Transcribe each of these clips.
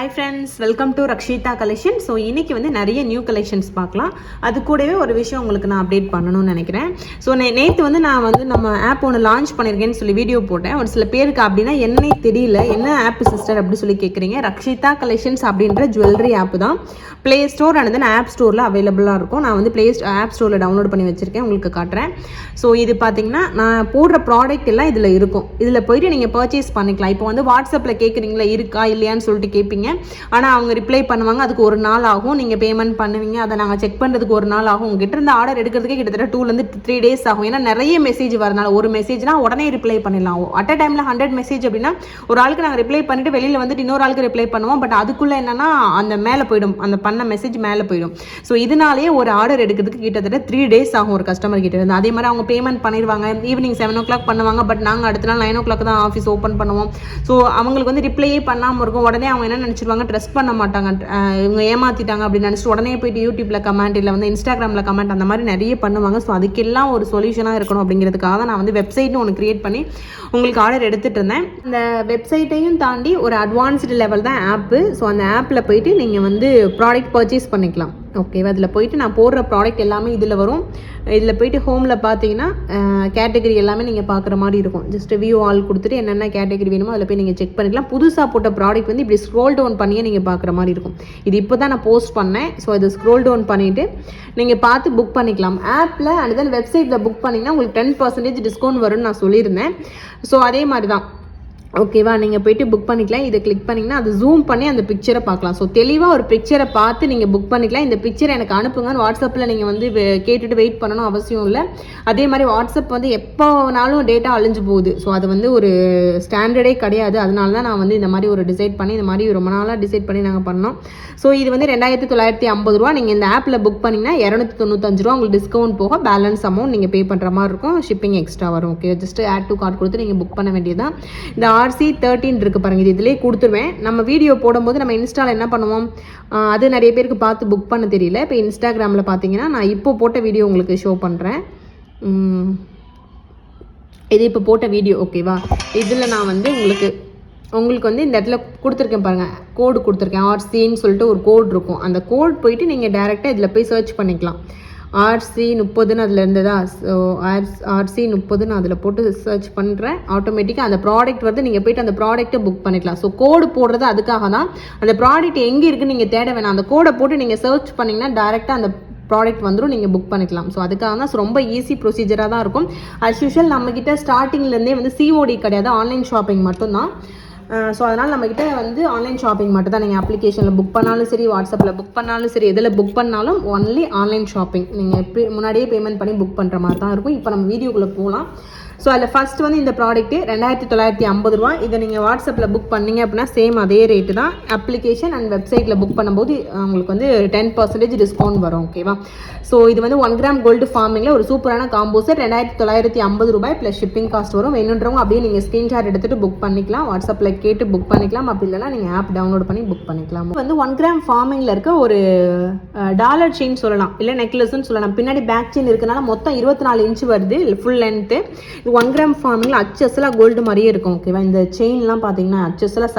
Hi friends welcome to Rakshitha collection so இன்றைக்கி வந்து நிறைய நியூ கலெக்ஷன்ஸ் பார்க்கலாம். அது கூடவே ஒரு விஷயம் உங்களுக்கு நான் அப்டேட் பண்ணணும்னு நினைக்கிறேன். ஸோ நே நேற்று வந்து நான் வந்து நம்ம ஆப் ஒன்று லான்ச் பண்ணியிருக்கேன்னு சொல்லி வீடியோ போட்டேன். ஒரு சில பேருக்கு அப்படின்னா என்னன்னே தெரியல. என்ன ஆப் சிஸ்டர் அப்படி சொல்லி கேட்குறீங்க ரக்ஷிதா கலெக்ஷன்ஸ் அப்படின்ற ஜுவல்லரி ஆப் தான். Play store and then app ஸ்டோரில் அவைலபிளாக இருக்கும். நான் வந்து ப்ளே ஆப் ஸ்டோரில் டவுன்லோட் பண்ணி வச்சுருக்கேன். உங்களுக்கு காட்டுறேன். ஸோ இது பார்த்தீங்கன்னா நான் போடுற ப்ராடக்ட் எல்லாம் இதில் இருக்கும். இதில் போயிட்டு நீங்கள் பர்ச்சேஸ் பண்ணிக்கலாம். இப்போ வந்து வாட்ஸ்அப்பில் கேட்குறீங்களா இருக்கா? இல்லையான்னு சொல்லிட்டு கேட்பீங்க ஆனால் அவங்க ரிப்ளை பண்ணுவாங்க அதுக்கு ஒரு நாள் ஆகும். நீங்கள் பேமெண்ட் பண்ணுவீங்க அதை நாங்கள் செக் பண்ணுறதுக்கு ஒரு நாள் ஆகும். உங்ககிட்ட இருந்து ஆர்டர் எடுக்கிறதுக்கே கிட்டத்தட்ட டூலேருந்து த்ரீ டேஸ் ஆகும். ஏன்னா நிறைய மெசேஜ் வரனால ஒரு மெசேஜ்னா உடனே ரிப்ளை பண்ணிடலாம். அட் அ டைமில் ஹண்ட்ரட் மெசேஜ் அப்படின்னா ஒரு ஆளுக்கு நாங்கள் ரிப்ளை பண்ணிட்டு வெளியில் வந்துட்டு இன்னொரு ஆளுக்கு ரிப்ளை பண்ணுவோம். பட் அதுக்குள்ளே என்னன்னா அந்த மேலே போயிடும். அந்த பண்ண மெசேஜ் மேலே போயிடும். ஸோ இதனாலேயே ஒரு ஆர்டர் எடுக்கிறதுக்கு கிட்டத்தட்ட த்ரீ டேஸ் ஆகும் ஒரு கஸ்டமர் கிட்ட இருந்து. அதே மாதிரி அவங்க பேமெண்ட் பண்ணிடுவாங்க. ஈவினிங் செவன் ஓ கிளாக் பண்ணுவாங்க. பட் நாங்கள் அடுத்த நாள் நைன் ஓ கிளாக் தான் ஆஃபீஸ் ஓப்பன் பண்ணுவோம். ஸோ அவங்களுக்கு வந்து ரிப்ளையே பண்ணாமல் இருக்கும். உடனே அவங்க என்ன வச்சுருவாங்க ட்ரெஸ் பண்ண மாட்டாங்க. இவங்க ஏமாத்திட்டாங்க அப்படின்னு நினச்சிட்டு உடனே போயிட்டு யூடியூப்ல கமெண்ட் இல்லை வந்து இன்ஸ்டாகிராமில் கமெண்ட் அந்த மாதிரி நிறைய பண்ணுவாங்க. ஸோ அதுக்கெல்லாம் ஒரு சொல்யூஷனாக இருக்கணும் அப்படிங்கிறதுக்காக தான் நான் வந்து வெப்சைட்னு ஒன்று கிரியேட் பண்ணி உங்களுக்கு ஆர்டர் எடுத்துட்டு இருந்தேன். இந்த வெப்சைட்டையும் தாண்டி ஒரு அட்வான்ஸ்டு லெவல் தான் ஆப்பு ஸோ அந்த ஆப்பில் போயிட்டு நீங்கள் வந்து ப்ராடக்ட் பர்ச்சேஸ் பண்ணிக்கலாம். ஓகேவா அதில் போயிட்டு நான் போடுற ப்ராடக்ட் எல்லாமே இதில் வரும். இதில் போயிட்டு ஹோமில் பார்த்தீங்கன்னா கேட்டகரி எல்லாமே நீங்கள் பார்க்குற மாதிரி இருக்கும். ஜஸ்ட் வியூ ஆல் கொடுத்துட்டு என்னென்ன கேட்டகரி வேணுமோ அதில் போய் நீங்கள் செக் பண்ணிக்கலாம். புதுசாக போட்ட ப்ராடக்ட் வந்து இப்படி ஸ்க்ரோல் டவுன் பண்ணியே நீங்கள் பார்க்குற மாதிரி இருக்கும். இது இப்போ தான் நான் போஸ்ட் பண்ணேன். ஸோ இதை ஸ்க்ரோல் டவுன் பண்ணிவிட்டு நீங்கள் பார்த்து புக் பண்ணிக்கலாம். ஆப்பில் அண்ட் தென் வெப்சைட்டில் புக் பண்ணிங்கன்னா உங்களுக்கு டென் பர்சன்டேஜ் டிஸ்கவுண்ட் வரும்னு நான் சொல்லியிருந்தேன். ஸோ அதே மாதிரி தான் ஓகேவா நீங்கள் போயிட்டு புக் பண்ணிக்கலாம். இதை கிளிக் பண்ணிங்கன்னா அது ஜூம் பண்ணி அந்த பிக்சரை பார்க்கலாம். ஸோ தெளிவாக ஒரு பிக்சரை பார்த்து நீங்கள் புக் பண்ணிக்கலாம். இந்த பிக்சரை எனக்கு அனுப்புங்கன்னு வாட்ஸ்அப்பில் நீங்கள் வந்து கேட்டுட்டு வெயிட் பண்ணணும் அவசியம் இல்லை. அதே மாதிரி வாட்ஸ்அப் வந்து எப்போ வேணாலும் டேட்டா அழிஞ்சு போகுது. ஸோ அது வந்து ஒரு ஸ்டாண்டர்டே கிடையாது. அதனால தான் நான் வந்து இந்த மாதிரி ஒரு டிசைட் பண்ணி இந்த மாதிரி ரொம்ப நாளாக டிசைட் பண்ணி நாங்கள் பண்ணோம். ஸோ இது வந்து ரெண்டாயிரத்தி தொள்ளாயிரத்தி ஐம்பது ரூபா. நீங்கள் இந்த ஆப்பில் புக் பண்ணிங்கன்னா இரநூத்தி தொண்ணூத்தஞ்சு ரூபா உங்களுக்கு டிஸ்கவுண்ட் போக பேலன்ஸ் அமௌண்ட் நீங்கள் பே பண்ணுற மாதிரி இருக்கும். ஷிப்பிங் எக்ஸ்ட்ரா வரும். Okay just add to cart கொடுத்து நீங்கள் புக் பண்ண வேண்டியதான் இந்த ஆர்சி தேர்ட்டின் இருக்குது பாருங்க. இது இதிலே கொடுத்துருவேன். நம்ம வீடியோ போடும்போது நம்ம இன்ஸ்டாவில் என்ன பண்ணுவோம்? அது நிறைய பேருக்கு பார்த்து புக் பண்ண தெரியல. இப்போ இன்ஸ்டாகிராமில் பார்த்தீங்கன்னா நான் இப்போ போட்ட வீடியோ உங்களுக்கு ஷோ பண்ணுறேன் இது இப்போ போட்ட வீடியோ ஓகேவா இதில் நான் வந்து உங்களுக்கு உங்களுக்கு வந்து இந்த இடத்துல கொடுத்துருக்கேன் பாருங்கள் கோடு கொடுத்துருக்கேன். ஆர்சின்னு சொல்லிட்டு ஒரு கோட் இருக்கும். அந்த கோட் போயிட்டு நீங்கள் டேரெக்டாக இதில் போய் சர்ச் பண்ணிக்கலாம். ஆர்சி முப்பதுன்னு அதில் இருந்ததா? ஸோ ஆர்ஸ் ஆர்சி முப்பதுன்னு அதில் போட்டு சர்ச் பண்ணுறேன் ஆட்டோமேட்டிக்காக அந்த ப்ராடக்ட் வந்து நீங்கள் போயிட்டு அந்த ப்ராடக்ட்டை புக் பண்ணிக்கலாம். ஸோ கோடு போடுறது அதுக்காக தான். அந்த ப்ராடக்ட் எங்கே இருக்குன்னு நீங்கள் தேட வேணாம். அந்த கோடை போட்டு நீங்கள் சர்ச் பண்ணிங்கன்னா டேரெக்டாக அந்த ப்ராடக்ட் வந்துடும் நீங்கள் புக் பண்ணிக்கலாம். ஸோ அதுக்காக தான். ரொம்ப ஈஸி ப்ரொசீஜராக தான் இருக்கும். அஸ் யூஷுவல் நம்மக்கிட்ட ஸ்டார்டிங்லேருந்தே வந்து சிஓடி கிடையாது. ஆன்லைன் ஷாப்பிங் மட்டும்தான். ஸோ அதனால் நம்மக்கிட்ட வந்து ஆன்லைன் ஷாப்பிங் மட்டும் தான் நீங்கள் அப்ளிகேஷனில் புக் பண்ணாலும் சரி வாட்ஸ்அப்பில் புக் பண்ணாலும் சரி எதில் புக் பண்ணாலும் ஒன்லி ஆன்லைன் ஷாப்பிங் நீங்கள் முன்னாடியே பேமெண்ட் பண்ணி புக் பண்ணுற மாதிரி தான் இருக்கும். இப்போ நம்ம வீடியோக்குள்ளே போகலாம் ஸோ அதில் ஃபஸ்ட்டு வந்து இந்த ப்ராடக்ட்டு ரெண்டாயிரத்தி தொள்ளாயிரத்தி ஐம்பது ரூபா இதை நீங்கள் வாட்ஸ்அப்பில் புக் பண்ணீங்க அப்படின்னா சேம் அதே ரேட்டு தான். அப்ளிகேஷன் அண்ட் வெப்சைட்டில் புக் பண்ணும்போது உங்களுக்கு வந்து டென் பர்சன்டேஜ் டிஸ்கவுண்ட் வரும் ஓகேவா ஸோ இது வந்து ஒன் கிராம் கோல்டு ஃபார்மிங்கில் ஒரு சூப்பரான காம்போ செட் ரெண்டாயிரத்தி தொள்ளாயிரத்தி ஐம்பது ரூபாய் ப்ளஸ் ஷிப்பிங் காஸ்ட் வரும். வேணுன்றவங்க அப்படியே நீங்கள் ஸ்க்ரீன்ஷாட் எடுத்துகிட்டு புக் பண்ணிக்கலாம். வாட்ஸ்அப்பில் கேட்டு புக் பண்ணிக்கலாம். அப்படி இல்லைனா நீங்கள் ஆப் டவுன்லோட் பண்ணி புக் பண்ணிக்கலாம். வந்து ஒன் கிராம் ஃபார்மிங்கில் இருக்க ஒரு டாலர் செயின் சொல்லலாம். இல்லை நெக்லஸ்ன்னு சொல்லலாம். பின்னாடி பேக் செயின் இருக்கனால மொத்தம் இருபத்தி நாலு இன்ச் வருது. ஃபுல் லென்த்து ஒன் கிராம் ஃபார்மிங்கில் அச்சஸ்லாம் கோல்டு மாதிரியே இருக்கும் ஓகேவா இந்த செயின்லாம் பார்த்தீங்கன்னா அச்சஸ்லாம்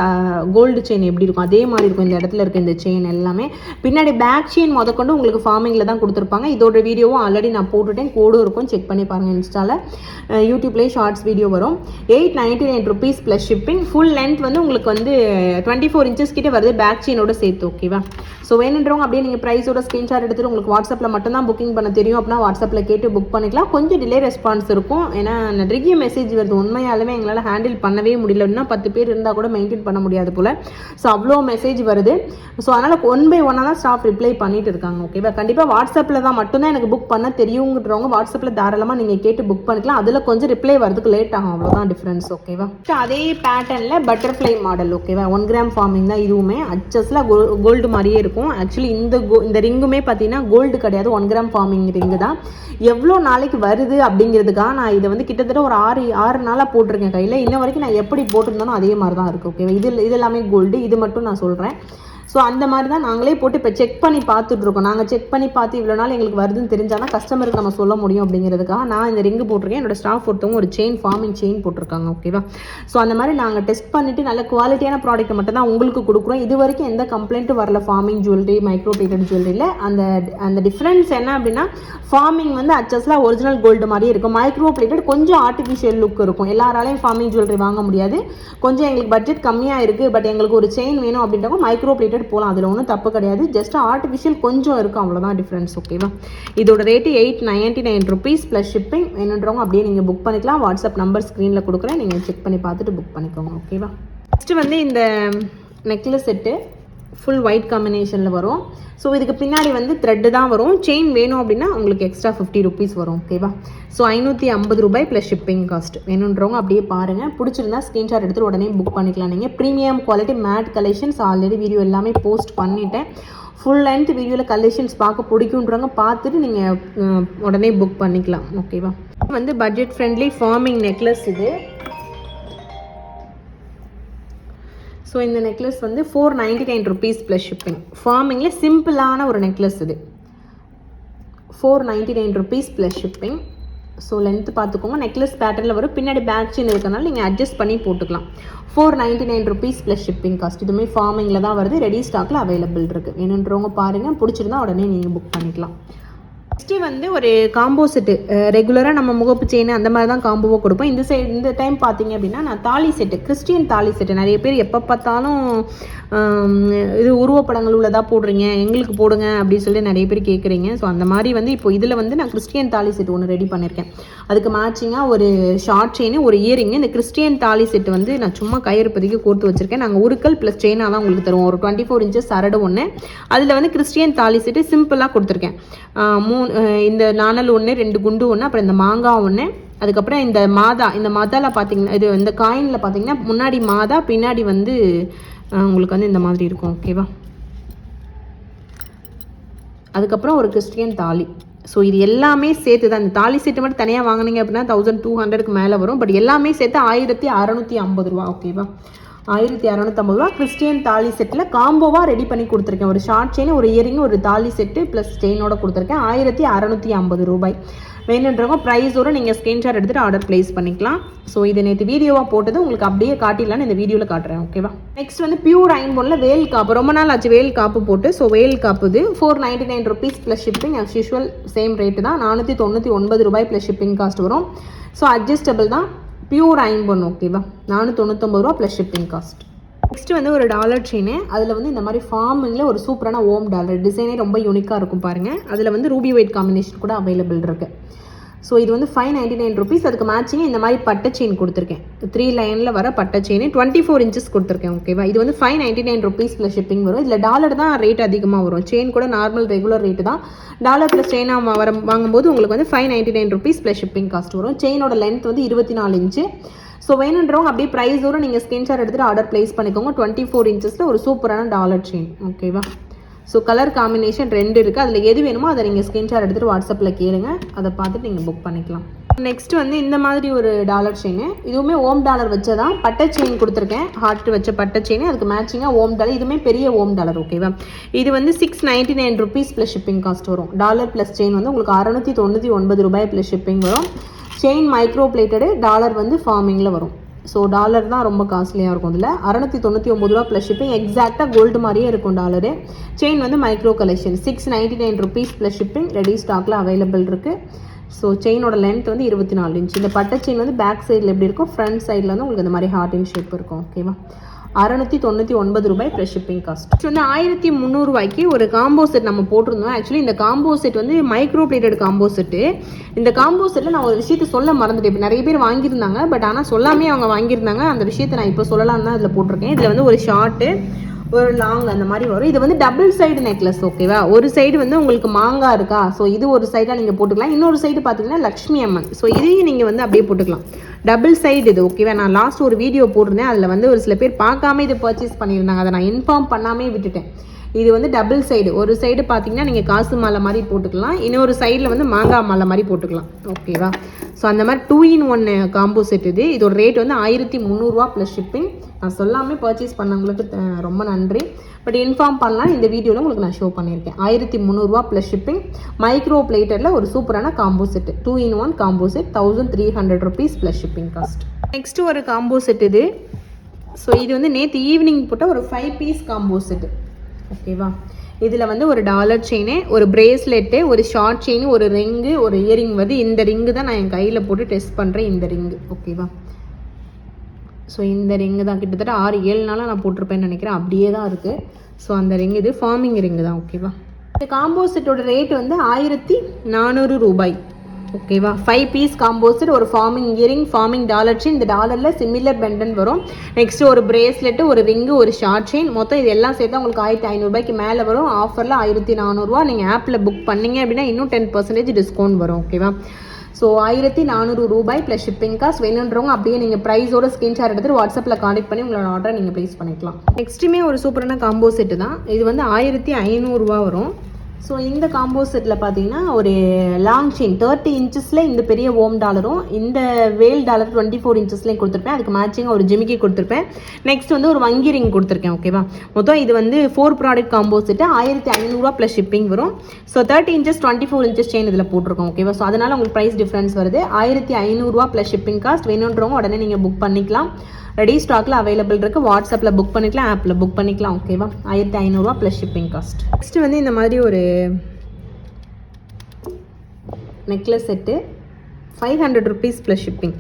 கோல்டு செயின் எப்படி இருக்கும்? அதே மாதிரி இருக்கும். இந்த இடத்துல இருக்க இந்த செயின் எல்லாமே. பின்னாடி பேக் செயின் முதற்கொண்டு உங்களுக்கு ஃபார்மிங்கில் தான் கொடுத்துருப்பாங்க. இதோட வீடியோவும் ஆல்ரெடி நான் போட்டுட்டேன். கோடும் இருக்கும். செக் பண்ணி பாருங்கள் இன்ஸ்டாவில் யூடியூப்லேயே ஷார்ட்ஸ் வீடியோ வரும். Eight ninety nine rupees plus shipping full length வந்து உங்களுக்கு வந்து டுவெண்ட்டி ஃபோர் இன்ச்சஸ் கிட்டே வருது பேக் செயினோட சேர்த்து ஓகேவா ஸோ வேணுன்றவங்க அப்படியே நீங்கள் ப்ரைஸோட ஸ்க்ரீன்ஷாட் எடுத்துட்டு உங்களுக்கு வாட்ஸ்அப்பில் மட்டும்தான் புக்கிங் பண்ண தெரியும். அப்படின்னா வாட்ஸ்அப்பில் கேட்டு புக் பண்ணிக்கலாம். கொஞ்சம் டிலே ரெஸ்பான்ஸ் இருக்கும். ஏன்னா நிறைய மெசேஜ் வருது. உண்மையாலுமே எங்களால் ஹேண்டில் பண்ணவே முடியல. இன்னும் பத்து பேர் இருந்தால் கூட மெயின்டைன் பண்ண முடியாது போல். ஸோ அவ்வளோ மெசேஜ் வருது. ஸோ அதனால் ஒன் பை ஒன்னாக தான் ஸ்டாஃப் ரிப்ளை பண்ணிட்டு இருக்காங்க ஓகேவா கண்டிப்பாக வாட்ஸ்அப்பில் தான் மட்டும்தான் எனக்கு புக் பண்ண தெரியுங்கிறவங்க வாட்ஸ்அப்பில் தாராளமாக நீங்கள் கேட்டு புக் பண்ணிக்கலாம். அதில் கொஞ்சம் ரிப்ளை வரதுக்கு லேட் ஆகும். அவ்வளோதான் டிஃப்ரென்ஸ் ஓகேவா அதே பேட்டர்னில் பட்டர்ஃப்ளை மாடல் ஓகேவா ஒன் கிராம் ஃபார்மிங் தான் இதுவுமே. அச்சஸில் கோல்டு மாதிரியே இருக்கும். ஆக்சுவலி இந்த கோ இந்த ரிங்குமே பார்த்தீங்கன்னா கோல்டு கிடையாது. ஒன் கிராம் ஃபார்மிங் ரிங்கு தான். எவ்வளோ நாளைக்கு வருது அப்படிங்கிறதுக்காக நான் இதை வந்து கிட்ட கிட்டத்தட்ட ஒரு ஆறு ஆறு நாளாக போட்டிருக்கேன் கையில். இன்ன வரைக்கும் நான் எப்படி போட்டிருந்தானோ அதே மாதிரி தான் இருக்குது ஓகேவா இது இது எல்லாமே கோல்டு இது மட்டும் நான் சொல்கிறேன் ஸோ அந்த மாதிரி தான் நாங்களே போட்டு இப்போ செக் பண்ணி பார்த்துட்ருக்கோம். நாங்கள் செக் பண்ணி பார்த்து இவ்வளோ நாள் எங்களுக்கு வருதுன்னு தெரிஞ்சால் தான் கஸ்டமருக்கு நம்ம சொல்ல முடியும் அப்படிங்கிறதுக்காக நான் இந்த ரிங்கு போட்டிருக்கேன். என்னோட ஸ்டாஃப் ஒருத்தவங்க ஒரு செயின் ஃபார்மிங் செயின் போட்டிருக்காங்க ஓகேவா ஸோ அந்த மாதிரி நாங்கள் டெஸ்ட் பண்ணிவிட்டு நல்ல குவாலிட்டியான ப்ராடக்ட் மட்டும் தான் உங்களுக்கு கொடுக்குறோம். இது வரைக்கும் எந்த கம்ப்ளைண்ட்டும் வரல. ஃபார்மிங் ஜுவல்லரி மைக்ரோ பிளேட்டட் ஜுவல்லரியில் அந்த அந்த டிஃப்ரென்ஸ் என்ன அப்படின்னா ஃபார்மிங் வந்து அச்சஸ்லாம் ஒரிஜினல் கோல்டு மாதிரியே இருக்கும். மைக்ரோ பிளேட்டட் கொஞ்சம் ஆர்டிஃபிஷியல் லுக் இருக்கும். எல்லாராலையும் ஃபார்மிங் ஜுவல்லரி வாங்க முடியாது. கொஞ்சம் எங்களுக்கு பட்ஜெட் கம்மியாக இருக்குது பட் எங்களுக்கு ஒரு செயின் வேணும் அப்படின்றப்ப மைக்ரோ பிளேட்டட் போகலாம் அதில் ஒன்றும் தப்பு கிடையாது. ஜஸ்ட் ஆர்டிஃபிஷியல் கொஞ்சம் இருக்கும். அவ்வளோதான் டிஃப்ரென்ஸ் ஓகேவா இதோட rate eight ninety nine rupees plus shipping என்னன்றவங்க அப்படியே நீங்கள் புக் பண்ணிக்கலாம். வாட்ஸ்அப் நம்பர் ஸ்க்ரீனில் கொடுக்குறேன். நீங்கள் செக் பண்ணி பார்த்துட்டு புக் பண்ணிக்கோங்க ஓகேவா நெக்ஸ்ட்டு வந்து இந்த நெக்லஸ் செட்டு ஃபுல் ஒயிட் காம்பினேஷனில் வரும். ஸோ இதுக்கு பின்னாடி வந்து த்ரெட்டு தான் வரும். செயின் வேணும் அப்படின்னா உங்களுக்கு எக்ஸ்ட்ரா ஃபிஃப்டி ருபீஸ் வரும் ஓகேவா ஸோ ஐநூற்றி ஐம்பது ரூபாய் ப்ளஸ் ஷிப்பிங் காஸ்ட் வேணுன்றவங்க அப்படியே பாருங்கள் பிடிச்சிருந்தா ஸ்க்ரீன்ஷாட் எடுத்து உடனே புக் பண்ணிக்கலாம் நீங்கள் premium quality made collections already video எல்லாமே போஸ்ட் பண்ணிட்டேன். ஃபுல் லென்த் வீடியோவில் கலெக்ஷன்ஸ் பார்க்க பிடிக்குன்றவங்க பார்த்துட்டு நீங்கள் உடனே புக் பண்ணிக்கலாம் ஓகேவா வந்து பட்ஜெட் ஃப்ரெண்ட்லி ஃபார்மிங் நெக்லஸ் இது. ஸோ இந்த நெக்லஸ் வந்து four ninety nine rupees plus shipping ஃபார்மிங்கில் சிம்பிளான ஒரு நெக்லஸ் இது. Four ninety nine rupees plus shipping so length பார்த்துக்கோங்க நெக்லஸ் பேட்டர்னில் வரும். பின்னாடி பேக் செயின் இருக்கனால நீங்கள் அட்ஜஸ்ட் பண்ணி போட்டுக்கலாம். Four ninety nine rupees plus shipping cost இதுவுமே ஃபார்மிங்கில் தான் வருது. ரெடி ஸ்டாக்கில் அவைலபிள் இருக்குது வேணுன்றவங்க பாருங்கள் பிடிச்சிருந்தா உடனே நீங்கள் புக் பண்ணிக்கலாம். நெக்ஸ்ட்டு வந்து ஒரு காம்போ செட்டு ரெகுலராக நம்ம முகப்பு செயின் அந்த மாதிரி தான் காம்போவாக கொடுப்போம். இந்த சைடு இந்த டைம் பார்த்தீங்க அப்படின்னா நான் தாலி செட்டு கிறிஸ்டியன் தாலி செட்டு நிறைய பேர் எப்போ பார்த்தாலும் இது உருவப்படங்கள் உள்ளதாக போடுறீங்க எங்களுக்கு போடுங்க அப்படின்னு சொல்லி நிறைய பேர் கேட்குறீங்க ஸோ அந்த மாதிரி வந்து இப்போ இதில் வந்து நான் கிறிஸ்டியன் தாலி செட் ஒன்று ரெடி பண்ணியிருக்கேன் அதுக்கு மேட்சிங்காக ஒரு ஷார்ட் செயின் ஒரு இயரிங் இந்த கிறிஸ்டியன் தாலி செட்டு வந்து நான் சும்மா கயிறுப்பதிக்கு கோர்த்து வச்சுருக்கேன். நாங்கள் உருக்கல் ப்ளஸ் செயினாக தான் உங்களுக்கு தருவோம். ஒரு டுவெண்ட்டி ஃபோர் இன்ச்சஸ் சரடு ஒன்று அதில் வந்து கிறிஸ்டியன் தாலி செட்டு சிம்பிளாக கொடுத்துருக்கேன். மூணு இந்த நாணல் ஒன்று ரெண்டு குண்டு ஒன்று அப்புறம் இந்த மாங்காய் ஒன்று அதுக்கப்புறம் இந்த மாதா இந்த மாதாவில் பார்த்தீங்கன்னா இது இந்த காயினில் பார்த்தீங்கன்னா முன்னாடி மாதா பின்னாடி வந்து உங்களுக்கு வந்து இந்த மாதிரி இருக்கும் ஓகேவா அதுக்கப்புறம் ஒரு கிறிஸ்டியன் தாலி. ஸோ இது எல்லாமே சேர்த்து தான் இந்த தாலி செட்டு மட்டும் தனியாக வாங்குனீங்க அப்படின்னா தௌசண்ட் டூ ஹண்ட்ரடுக்கு மேலே வரும். பட் எல்லாமே சேர்த்து ஆயிரத்தி அறநூற்றி ஐம்பது ரூபா ஓகேவா ஆயிரத்தி அறநூற்றம்பது ரூபா கிறிஸ்டியன் தாலி செட்டில் காம்போவாக ரெடி பண்ணி கொடுத்துருக்கேன். ஒரு ஷார்ட் செயின் ஒரு இயரிங் ஒரு தாலி செட்டு ப்ளஸ் செயினோட கொடுத்துருக்கேன். ஆயிரத்தி அறநூற்றி ஐம்பது ரூபாய். வேணுன்றவங்க ப்ரைஸோட நீங்கள் ஸ்க்ரீன்ஷாட் எடுத்துகிட்டு ஆர்டர் ப்ளேஸ் பண்ணிக்கலாம். ஸோ இது நேற்று வீடியோவாக போட்டது. உங்களுக்கு அப்படியே காட்டிடலான்னு இந்த வீடியோவில் காட்டுறேன். ஓகேவா நெக்ஸ்ட் வந்து பியூர் ஐம்பொன்ல வேல் காப்பு ரொம்ப நாள் ஆச்சு வேல் காப்பு போட்டு. ஸோ வேல் காப்பு இது four ninety nine rupees plus shipping as usual same rate தான். நானூற்றி தொண்ணூற்றி ஒன்பது ரூபாய் ப்ளஸ் ஷிப்பிங் காஸ்ட் வரும். ஸோ அட்ஜஸ்டபிள் தான். பியூர் ஐம்பொன் ஓகேவா நானூற்றி தொண்ணூத்தொம்பது ரூபா ப்ளஸ் ஷிப்பிங் காஸ்ட் நெக்ஸ்ட் வந்து ஒரு டாலர் செயின் அதில் வந்து இந்த மாதிரி ஃபார்மிங்கில் ஒரு சூப்பரான ஓம் டாலர் டிசைனே ரொம்ப யூனிக்காக இருக்கும் பாருங்கள் அதில் வந்து ரூபி ஒயிட் காம்பினேஷன் கூட அவைலபிள் இருக்குது ஸோ இது வந்து ஃபைவ் நைன்டி நைன் ருபீஸ் அதுக்கு மேட்சிங் இந்த மாதிரி பட்டை செயின் கொடுத்துருக்கேன். த்ரீ லைனில் வர பட்டை செயின் டுவெண்ட்டி ஃபோர் இன்ச்சஸ் கொடுத்துருக்கேன் ஓகேவா இது வந்து five ninety nine rupees plus shipping வரும். இதில் டாலர் தான் ரேட் அதிகமாக வரும். செயின் கூட நார்மல் ரெகுலர் ரேட்டு தான். டாலர் ப்ளஸ் செயினாக வர வாங்கும்போது உங்களுக்கு வந்து five ninety nine rupees plus shipping cost வரும். செயினோட லென்த் வந்து இருபத்தி நாலு இன்ச்சு ஸோ வேணுன்றவங்க அப்படியே ப்ரைஸோட நீங்கள் ஸ்கிரீன்ஷாட் எடுத்துகிட்டு ஆர்டர் ப்ளேஸ் பண்ணிக்கோங்க. டுவெண்ட்டி ஃபோர் இன்ச்சஸில் ஒரு சூப்பரான டாலர் செயின் ஓகேவா ஸோ கலர் காம்பினேஷன் ரெண்டு இருக்குது அதில் எது வேணுமோ அதை நீங்கள் ஸ்க்ரீன்ஷாட் எடுத்துகிட்டு வாட்ஸ்அப்பில் கேளுங்க. அதை பார்த்துட்டு நீங்கள் புக் பண்ணிக்கலாம். நெக்ஸ்ட் வந்து இந்த மாதிரி ஒரு டாலர் செயின் இதுவுமே ஓம் டாலர் வச்சதான் பட்டை செயின் கொடுத்துருக்கேன். ஹார்ட் வச்ச பட்டை செயின் அதுக்கு மேட்சிங்காக ஓம் டாலர் இதுவுமே பெரிய ஓம் டாலர் ஓகேவா இது வந்து six ninety nine rupees plus shipping cost வரும். டாலர் ப்ளஸ் செயின் வந்து உங்களுக்கு அறநூற்றி தொண்ணூற்றி ஒன்பது ரூபாய் ப்ளஸ் ஷிப்பிங் வரும். செயின் மைக்ரோ பிளேட்டடு டாலர் வந்து ஃபார்மிங்கில் வரும். ஸோ டாலர் தான் ரொம்ப காஸ்ட்லியாக இருக்கும் இதில் அறநூற்றி தொண்ணூற்றி ஒம்பது ரூபா ப்ளஸ் ஷிப்பிங் எக்ஸாக்டாக கோல்டு மாதிரியே இருக்கும் டாலரு செயின் வந்து micro collection six ninety nine rupees plus shipping ready ஸ்டாக்கில் அவைலபிள் இருக்குது ஸோ செயினோட லென்த் வந்து இருபத்தி நாலு இன்ச் இந்த பட்டை செயின் வந்து பேக் சைடில் எப்படி இருக்கும் ஃப்ரண்ட் சைடில் வந்து உங்களுக்கு இந்த மாதிரி ஹார்டிங் ஷேப் இருக்கும். ஓகேவா அறநூற்றி தொண்ணூற்றி ஒன்பது ரூபாய் ப்ளஸ் ஷிப்பிங் காஸ்ட் வந்து ஆயிரத்தி முந்நூறுரூவாய்க்கு ஒரு காம்போ செட் நம்ம போட்டிருந்தோம். ஆக்சுவலி இந்த காம்போ செட் வந்து மைக்ரோ பிளேட்டட் காம்போ செட்டு இந்த காம்போ செட்டில் நான் ஒரு விஷயத்தை சொல்ல மறந்துட்டேன். இப்போ நிறைய பேர் வாங்கியிருந்தாங்க. பட் ஆனால் சொல்லாமே அவங்க வாங்கியிருந்தாங்க. அந்த விஷயத்தை நான் இப்போ சொல்லலாம்னு தான் இதில் போட்டிருக்கேன். இதில் வந்து ஒரு ஷார்ட்டு ஒரு லாங் அந்த மாதிரி வரும். இது வந்து டபுள் சைடு நெக்லஸ் ஓகேவா ஒரு சைடு வந்து உங்களுக்கு மாங்காய் இருக்கா? ஸோ இது ஒரு சைடாக நீங்கள் போட்டுக்கலாம். இன்னொரு சைடு பார்த்தீங்கன்னா லக்ஷ்மி அம்மன். ஸோ இதையும் நீங்கள் வந்து அப்படியே போட்டுக்கலாம். டபுள் சைடு இது ஓகேவா நான் லாஸ்ட் ஒரு வீடியோ போட்டிருந்தேன். அதில் வந்து ஒரு சில பேர் பார்க்காம இது பர்ச்சேஸ் பண்ணியிருந்தாங்க. அதை நான் இன்ஃபார்ம் பண்ணாமே விட்டுட்டேன். இது வந்து டபுள் சைடு ஒரு சைடு பார்த்தீங்கன்னா நீங்கள் காசு மாலை மாதிரி போட்டுக்கலாம். இன்னொரு சைடில் வந்து மாங்காய் மாலை மாதிரி போட்டுக்கலாம். ஓகேவா ஸோ அந்த மாதிரி two in one combo set இது. இதோட ரேட் வந்து ஆயிரத்தி முந்நூறுரூவா ப்ளஸ் ஷிப்பிங் நான் சொல்லாமல் பர்ச்சேஸ் பண்ணவங்களுக்கு ரொம்ப நன்றி. பட் இன்ஃபார்ம் பண்ணலாம் இந்த வீடியோவில் உங்களுக்கு நான் ஷோ பண்ணியிருக்கேன். ஆயிரத்தி முந்நூறுரூவா ப்ளஸ் ஷிப்பிங் மைக்ரோ பிளேட்டரில் ஒரு சூப்பரான combo set two in one combo set thousand three hundred rupees plus shipping cost next ஒரு காம்போ செட் இது. ஸோ இது வந்து நேற்று ஈவினிங் போட்ட ஒரு ஃபைவ் பீஸ் காம்போ செட்டு ஓகேவா இதில் வந்து ஒரு டாலர் செயினு ஒரு பிரேஸ்லெட்டு ஒரு ஷார்ட் செயின் ஒரு ரிங்கு ஒரு இயரிங் வந்து இந்த ரிங்கு தான் நான் என் கையில் போட்டு டெஸ்ட் பண்ணுறேன் இந்த ரிங்கு ஓகேவா ஸோ இந்த ரிங்கு தான். கிட்டத்தட்ட ஆறு ஏழு நாளாக நான் போட்டிருப்பேன்னு நினைக்கிறேன். அப்படியே தான் இருக்குது ஸோ அந்த ரிங் இது ஃபார்மிங் ரிங்கு தான். ஓகேவா இந்த காம்போ செட்டோட ரேட் வந்து ஆயிரத்தி நானூறு ரூபாய். ஓகேவா ஃபைவ் பீஸ் காம்போசிட் ஒரு forming earring forming dollar chain இந்த டாலரில் சிமிலர் பெண்டன் வரும். நெக்ஸ்ட் ஒரு பிரேஸ்லெட்டு ஒரு ரிங்கு ஒரு ஷார்ட் செயின் மொத்தம் இது எல்லாம் சேர்த்து உங்களுக்கு ஆயிரத்தி ஐநூறுபாய்க்கு மேலே வரும். ஆஃபரில் ஆயிரத்தி நானூறுரூவா நீங்கள் ஆப்பில் புக் பண்ணீங்க அப்படின்னா இன்னும் டென் பர்சன்டேஜ் டிஸ்கவுண்ட் வரும். ஓகேவா ஸோ ஆயிரத்தி நானூறு ரூபாய் ப்ளஸ் ஷிப்பிங் காஸ்ட் வேணுன்றவங்க அப்படியே நீங்கள் ப்ரைஸோட ஸ்க்ரீன்ஷாட் எடுத்துட்டு வாட்ஸ்அப்பில் காண்டக்ட் பண்ணி உங்களோட ஆர்டர் நீங்கள் ப்ளேஸ் பண்ணிக்கலாம். நெக்ஸ்ட்டுமே ஒரு சூப்பரான காம்போ செட்டு தான். இது வந்து ஆயிரத்தி ஐநூறுரூவா வரும். ஸோ இந்த காம்போ செட்டில் பார்த்தீங்கன்னா ஒரு லாங் செயின் தேர்ட்டி இன்ச்சஸில் இந்த பெரிய ஓம் டாலரும் இந்த வேல் டாலர் டுவெண்ட்டி ஃபோர் இன்ச்சஸ்லேயும் கொடுத்துருப்பேன். அதுக்கு மேட்சிங்காக ஒரு ஜிமிக்கி கொடுத்துருப்பேன். நெக்ஸ்ட் வந்து ஒரு வங்கி ரிங் கொடுத்துருக்கேன் ஓகேவா மொத்தம் இது வந்து ஃபோர் ப்ராடக்ட் காம்போ செட்டு ஆயிரத்தி ஐநூறுரூவா ப்ளஸ் ஷிப்பிங் வரும். So thirty inches twenty four inches chain இதில் போட்டிருக்கோம் ஓகேவா ஸோ அதனால் உங்களுக்கு ப்ரைஸ் டிஃப்ரென்ஸ் வருது. ஆயிரத்தி ஐநூறுரூவா ப்ளஸ் ஷிப்பிங் காஸ்ட் வேணுன்றவங்க உடனே நீங்கள் புக் பண்ணிக்கலாம். ரெடி ஸ்டாக்ல அவைலபிள் இருக்குது வாட்ஸ்அப்பில் புக் பண்ணிக்கலாம் ஆப்பில் புக் பண்ணிக்கலாம் ஓகேவா ஆயிரத்தி ஐநூறுரூவா ப்ளஸ் ஷிப்பிங் காஸ்ட் நெக்ஸ்ட் வந்து இந்த மாதிரி ஒரு necklace set five hundred rupees plus shipping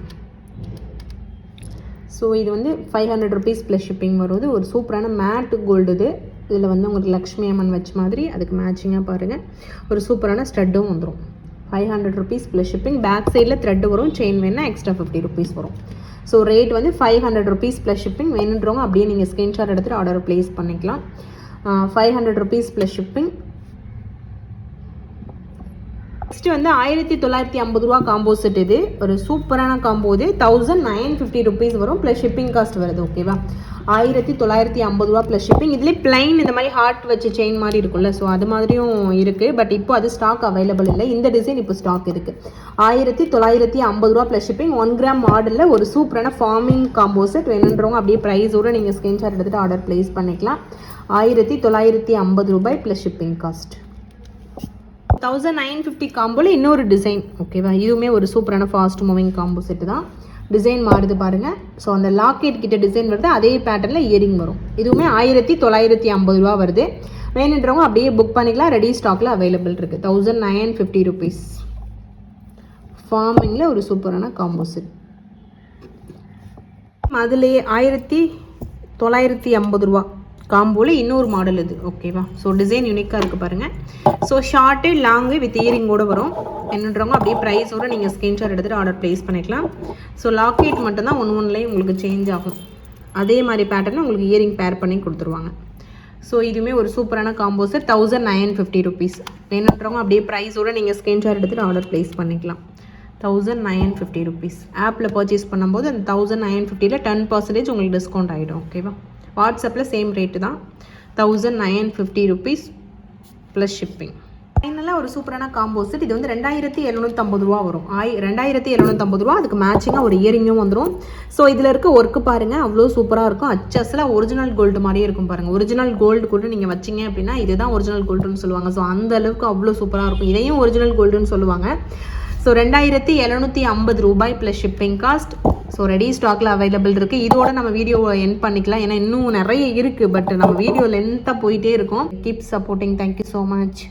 so இது வந்து five hundred rupees plus shipping வருவது ஒரு சூப்பரான மேட் கோல்டு இது. இதில் வந்து உங்களுக்கு லக்ஷ்மி அம்மன் வச்ச மாதிரி அதுக்கு மேட்சிங்காக பாருங்கள் ஒரு சூப்பரான ஸ்டட்டும் வந்துடும் five hundred rupees plus shipping back சைடில் த்ரெட் வரும் செயின் வேணால் எக்ஸ்ட்ரா ஃபிஃப்டி ருபீஸ் வரும். ஸோ ரேட் வந்து five hundred rupees plus shipping வேணுன்றவங்க அப்படியே நீங்கள் ஸ்க்ரீன்ஷாட் எடுத்துகிட்டு ஆர்டர் ப்ளேஸ் பண்ணிக்கலாம். Five hundred rupees plus shipping next வந்து ஆயிரத்தி தொள்ளாயிரத்தி ஐம்பது ரூபா காம்போ செட் இது. ஒரு சூப்பரான காம்போ இது. தௌசண்ட் நைன் ஃபிஃப்டி ருபீஸ் வரும். ப்ளஸ் ஷிப்பிங் காஸ்ட் வருது ஓகேவா ஆயிரத்தி தொள்ளாயிரத்தி ஐம்பது ரூபா ப்ளஸ் ஷிப்பிங் இதுலேயே பிளைன் இந்த மாதிரி ஹார்ட் வச்சு செயின் மாதிரி இருக்கும்ல ஸோ அது மாதிரியும் இருக்குது பட் இப்போ அது ஸ்டாக் அவைலபிள் இல்லை. இந்த டிசைன் இப்போ ஸ்டாக் இருக்குது ஆயிரத்தி தொள்ளாயிரத்தி ஐம்பது ரூபா ப்ளஸ் ஷிப்பிங் ஒன் கிராம் மாடலில் ஒரு சூப்பரான ஃபார்மிங் காம்போ செட் வேணுன்றவங்க அப்படியே ப்ரைஸோடு நீங்கள் ஸ்க்ரீன்ஷாட் எடுத்துகிட்டு ஆர்டர் ப்ளேஸ் பண்ணிக்கலாம். ஆயிரத்தி தொள்ளாயிரத்தி ஐம்பது ரூபாய் plus shipping cost thousand nine fifty காம்போவில் இன்னொரு டிசைன் ஓகேவா இதுவுமே ஒரு சூப்பரான ஃபாஸ்ட் மூவிங் காம்போ செட்டு தான். டிசைன் மாறுது பாருங்கள் ஸோ அந்த லாக்கெட் கிட்ட டிசைன் வருது அதே பேட்டர்னில் இயரிங் வரும். இதுவுமே ஆயிரத்தி தொள்ளாயிரத்தி ஐம்பது ரூபா வருது. வேணுன்றவங்க அப்படியே புக் பண்ணிக்கலாம். ரெடி ஸ்டாக்கில் அவைலபிள் இருக்குது தௌசண்ட் நைன் ஃபிஃப்டி ருபீஸ் ஃபார்மிங்கில் ஒரு சூப்பரான காம்போசிட் அதுலேயே ஆயிரத்தி தொள்ளாயிரத்தி ஐம்பது ரூபா. காம்போவில் இன்னொரு மாடல் இது. ஓகேவா ஸோ டிசைன் யூனிக்காக இருக்குது பாருங்கள் ஸோ ஷார்ட்டு லாங்கு வித் இயரிங்கோடு வரும். என்னன்றவங்க அப்படியே ப்ரைஸோடு நீங்கள் ஸ்க்ரீன்ஷாட் எடுத்துகிட்டு ஆர்டர் ப்ளேஸ் பண்ணிக்கலாம். ஸோ லாக்கெட் மட்டும்தான் ஒன்று ஒன்றுலேயும் உங்களுக்கு சேஞ்ச் ஆகும். அதே மாதிரி பேட்டர்னில் உங்களுக்கு இயரிங் பேர் பண்ணி கொடுத்துருவாங்க. ஸோ இதுவுமே ஒரு சூப்பரான combo sir thousand nine fifty rupees வேணுன்றவங்க அப்படியே ப்ரைஸோட நீங்கள் ஸ்க்ரீன்ஷாட் எடுத்துகிட்டு ஆர்டர் ப்ளேஸ் பண்ணிக்கலாம். தௌசண்ட் நைன் ஃபிஃப்டி ருபீஸ் ஆப்பில் பர்ச்சேஸ் பண்ணும்போது அந்த தௌசண்ட் நைன் ஃபிஃப்டியில் டென் பர்சன்டேஜ் உங்களுக்கு டிஸ்கவுண்ட் ஆகிடும் ஓகேவா வாட்ஸ்அப்பில் சேம் ரேட்டு தான். Thousand nine fifty rupees plus shipping ஃபைனலாக ஒரு சூப்பரான காம்போ செட் இது வந்து ரெண்டாயிரத்தி எழுநூற்றம்பது ரூபா வரும். ஆய் ரெண்டாயிரத்தி எழுநூற்றம்பது ரூபா. அதுக்கு மேட்சிங்காக ஒரு இயரிங்கும் வந்துடும் ஸோ இதில் இருக்க ஒர்க்கு பாருங்கள் அவ்வளோ சூப்பராக இருக்கும். அச்சஸில் ஒரிஜினல் கோல்டு மாதிரியே இருக்கும் பாருங்கள் ஒரிஜினல் கோல்டு கூட நீங்கள் வச்சிங்க அப்படின்னா இதுதான் ஒரிஜினல் கோல்டுன்னு சொல்லுவாங்க. ஸோ அந்த அளவுக்கு அவ்வளோ சூப்பராக இருக்கும். இதையும் ஒரிஜினல் கோல்டுன்னு சொல்லுவாங்க. ஸோ ரெண்டாயிரத்தி எழுநூற்றி ஐம்பது ரூபாய் plus shipping cost so ready ஸ்டாக்கில் அவைலபிள் இருக்குது இதோட நம்ம வீடியோவை என் பண்ணிக்கலாம். ஏன்னா இன்னும் நிறைய இருக்குது பட் நம்ம வீடியோ லென்த்தாக போயிட்டே இருக்கும். Keep supporting thank you so much